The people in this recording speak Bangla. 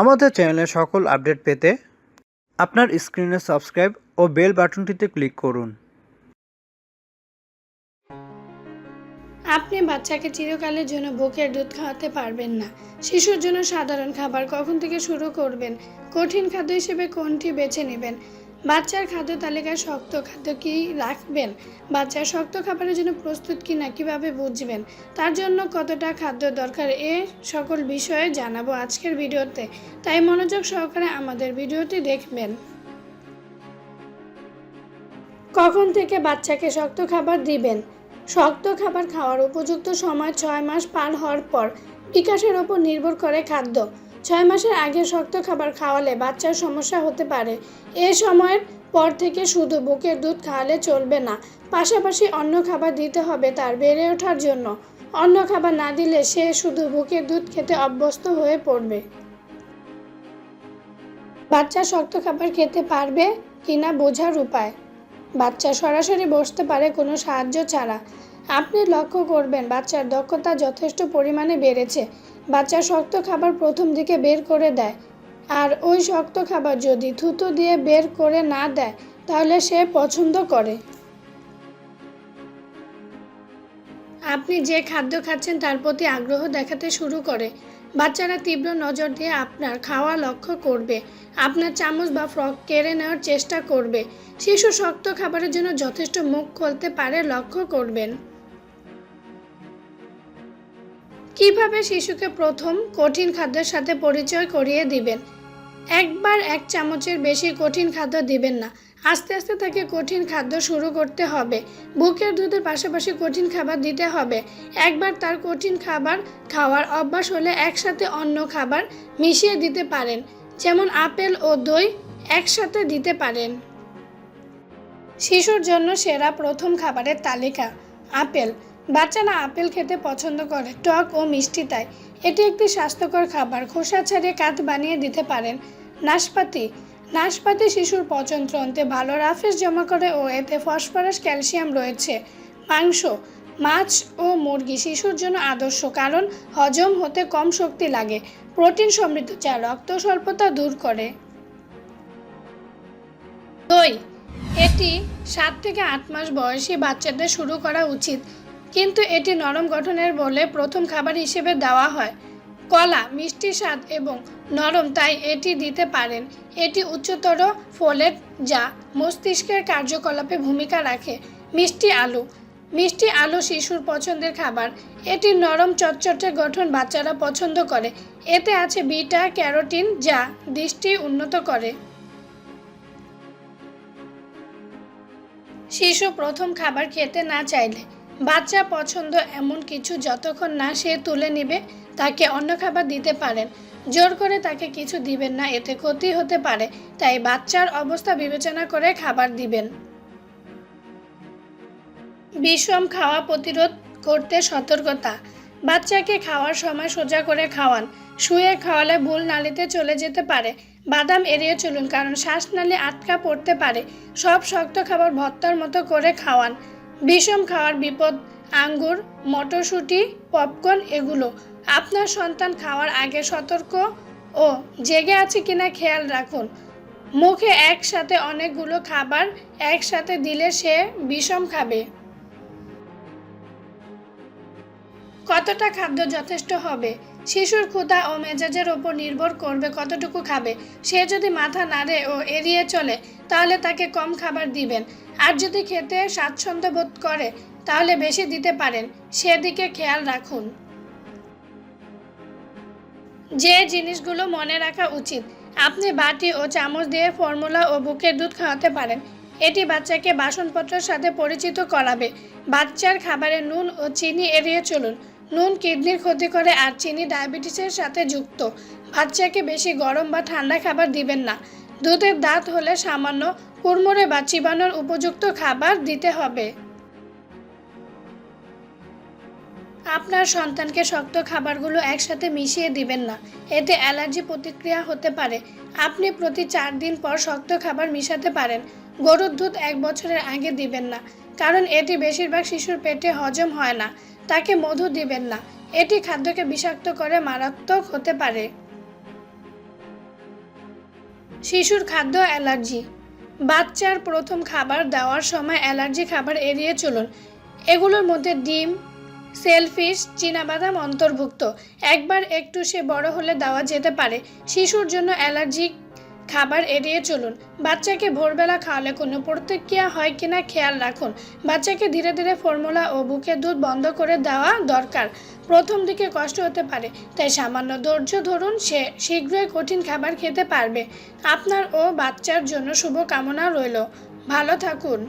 আমাদের চ্যানেলের সকল আপডেট পেতে আপনার স্ক্রিনে সাবস্ক্রাইব ও বেল বাটনটিতে ক্লিক করুন। আপনি বাচ্চাকে চিরকালের জন্য বুকের দুধ খাওয়াতে পারবেন না। শিশুর জন্য সাধারণ খাবার কখন থেকে শুরু করবেন? কঠিন খাদ্য হিসেবে কোনটি বেছে নেবেন? বাচ্চার খাদ্য তালিকায় শক্ত খাদ্য কি রাখবেন? বাচ্চার শক্ত খাবারের জন্য প্রস্তুত কিনা কীভাবে বুঝবেন? তার জন্য কতটা খাদ্য দরকার এ সকল বিষয়ে জানাব আজকের ভিডিওতে। তাই মনোযোগ সহকারে আমাদের ভিডিওটি দেখবেন। কখন থেকে বাচ্চাকে শক্ত খাবার দিবেন? শক্ত খাবার খাওয়ার উপযুক্ত সময় ছয় মাস পার হওয়ার পর বিকাশের ওপর নির্ভর করে খাদ্য। ছয় মাসের আগে শক্ত খাবার খাওয়ালে বাচ্চার সমস্যা হতে পারে। এ সময়ের পর থেকে শুধু বুকের দুধ খাওয়ালে চলবে না, পাশাপাশি অন্য খাবার দিতে হবে তার বেড়ে ওঠার জন্য। অন্য খাবার না দিলে সে শুধু বুকের দুধ খেতে অভ্যস্ত হয়ে পড়বে। বাচ্চা শক্ত খাবার খেতে পারবে কিনা বোঝার উপায়। বাচ্চা সরাসরি বসতে পারে কোনো সাহায্য ছাড়া। আপনি লক্ষ্য করবেন, বাচ্চার দক্ষতা যথেষ্ট পরিমাণে বেড়েছে। বাচ্চা শক্ত খাবার প্রথম দিকে বের করে দেয়। আর ওই শক্ত খাবার যদি থুতু দিয়ে বের করে না দেয়, তাহলে সে পছন্দ করে। আপনি যে খাদ্য খাচ্ছেন তার প্রতি আগ্রহ দেখাতে শুরু করে। বাচ্চারা তীব্র নজর দিয়ে আপনার খাওয়া লক্ষ্য করবে। আপনার চামচ বা ফ্রক কেড়ে নেওয়ার চেষ্টা করবে। শিশু শক্ত খাবারের জন্য যথেষ্ট মুখ খুলতে পারে লক্ষ্য করবেন। কীভাবে শিশুকে প্রথম কঠিন খাদ্যের সাথে পরিচয় করিয়ে দিবেন? একবার এক চামচের বেশি কঠিন খাদ্য দিবেন না। আস্তে আস্তে তাকে কঠিন খাদ্য শুরু করতে হবে। বুকের দুধের পাশাপাশি কঠিন খাবার দিতে হবে। একবার তার কঠিন খাবার খাওয়ার অভ্যাস হলে একসাথে অন্য খাবার মিশিয়ে দিতে পারেন। যেমন আপেল ও দই একসাথে দিতে পারেন। শিশুর জন্য সেরা প্রথম খাবারের তালিকা আপেল। বাচ্চারা আপেল খেতে পছন্দ করে, টক ও মিষ্টি তাই। এটি একটি স্বাস্থ্যকর খাবার, খোসা ছাড়িয়ে কাত বানিয়ে দিতে পারেন। নাশপাতি। নাশপাতি শিশুর পচনতন্ত্রে ভালো রাফেজ জমা করে ও এতে ফসফরাস, ক্যালসিয়াম রয়েছে। মাংস, মাছ ও মুরগি শিশুর জন্য আদর্শ কারণ হজম হতে কম শক্তি লাগে, প্রোটিন সমৃদ্ধ যা রক্ত স্বল্পতা দূর করে। দই। এটি সাত থেকে আট মাস বয়সী বাচ্চাদের শুরু করা উচিত। কিন্তু এটি নরম গঠনের বলে প্রথম খাবার হিসেবে দেওয়া হয়। কলা, মিষ্টি স্বাদ এবং নরম তাই এটি দিতে পারেন। এটি উচ্চতর ফোলেট যা মস্তিষ্কের কার্যকলাপে ভূমিকা রাখে। মিষ্টি আলু মিষ্টি আলু শিশুর পছন্দের খাবার। এটি নরম চটচটে গঠন বাচ্চারা পছন্দ করে। এতে আছে বিটা, ক্যারোটিন যা দৃষ্টি উন্নত করে। শিশু প্রথম খাবার খেতে না চাইলে বাচ্চা পছন্দ এমন কিছু যতক্ষণ না সে তুলে নেবে, তাকে অন্য খাবার দিতে পারেন। জোর করে তাকে কিছু দিবেন না, এতে ক্ষতি হতে পারে। তাই বাচ্চার অবস্থা বিবেচনা করে খাবার দিবেন। বিষম খাওয়া প্রতিরোধ করতে সতর্কতা। বাচ্চাকে খাওয়ার সময় সোজা করে খাওয়ান। শুয়ে খাওয়ালে ভুল নালিতে চলে যেতে পারে। বাদাম এড়িয়ে চলুন, কারণ শ্বাসনালী আটকা পড়তে পারে। সব শক্ত খাবার ভত্তার মতো করে খাওয়ান। বিষম খাওয়ার বিপদ, আঙ্গুর, মটরশুঁটি, পপকর্ন এগুলো। আপনার সন্তান খাওয়ার আগে সতর্ক ও জেগে আছে কিনা খেয়াল রাখুন। মুখে একসাথে অনেকগুলো খাবার একসাথে দিলে সে বিষম খাবে। কতটা খাদ্য যথেষ্ট হবে? শিশুর ক্ষুধা ও মেজাজের ওপর নির্ভর করবে কতটুকু খাবে। সে যদি মাথা নাড়ে ও এড়িয়ে চলে, তাহলে তাকে কম খাবার দিবেন। আর যদি খেতে স্বাচ্ছন্দ্য বোধ করে, তাহলে বেশি দিতে পারেন। সেদিকে খেয়াল রাখুন। যে জিনিসগুলো মনে রাখা উচিত, আপনি বাটি ও চামচ দিয়ে ফর্মুলা ও বুকের দুধ খাওয়াতে পারেন। এটি বাচ্চাকে বাসনপত্রের সাথে পরিচিত করাবে। বাচ্চার খাবারে নুন ও চিনি এড়িয়ে চলুন। নুন কিডনির ক্ষতি করে আর চিনি ডায়াবেটিসের সাথে যুক্ত। বাচ্চাকে বেশি গরম বা ঠান্ডা খাবার দিবেন না। দুধের দাঁত হলে সামান্য কুড়মুড়ে বা চিবানোর উপযুক্ত খাবার দিতে হবে। আপনার সন্তানকে শক্ত খাবারগুলো একসাথে মিশিয়ে দিবেন না। এতে অ্যালার্জি প্রতিক্রিয়া হতে পারে। আপনি প্রতি চার দিন পর শক্ত খাবার মিশাতে পারেন। গরুর দুধ এক বছরের আগে দিবেন না। কারণ এটি বেশিরভাগ শিশুর পেটে হজম হয় না। তাকে মধু দিবেন না। এটি খাদ্যকে বিষাক্ত করে মারাত্মক হতে পারে। শিশুর খাদ্য অ্যালার্জি। বাচ্চার প্রথম খাবার দেওয়ার সময় অ্যালার্জি খাবার এড়িয়ে চলুন। এগুলোর মধ্যে ডিম, সেলফিশ, চীনাবাদাম অন্তর্ভুক্ত। একবার একটু সে বড় হলে দেওয়া যেতে পারে। শিশুর জন্য অ্যালার্জিক খাবার এড়িয়ে চলুন। বাচ্চাকে ভোরবেলা খাওয়ালে কোনো প্রতিক্রিয়া হয় কিনা খেয়াল রাখুন। বাচ্চাকে ধীরে ধীরে ফর্মুলা ও বুকে দুধ বন্ধ করে দেওয়া দরকার। প্রথম দিকে কষ্ট হতে পারে, তাই সামান্য ধৈর্য ধরুন, সে শীঘ্রই কঠিন খাবার খেতে পারবে। আপনার ও বাচ্চার জন্য শুভকামনা রইল। ভালো থাকুন।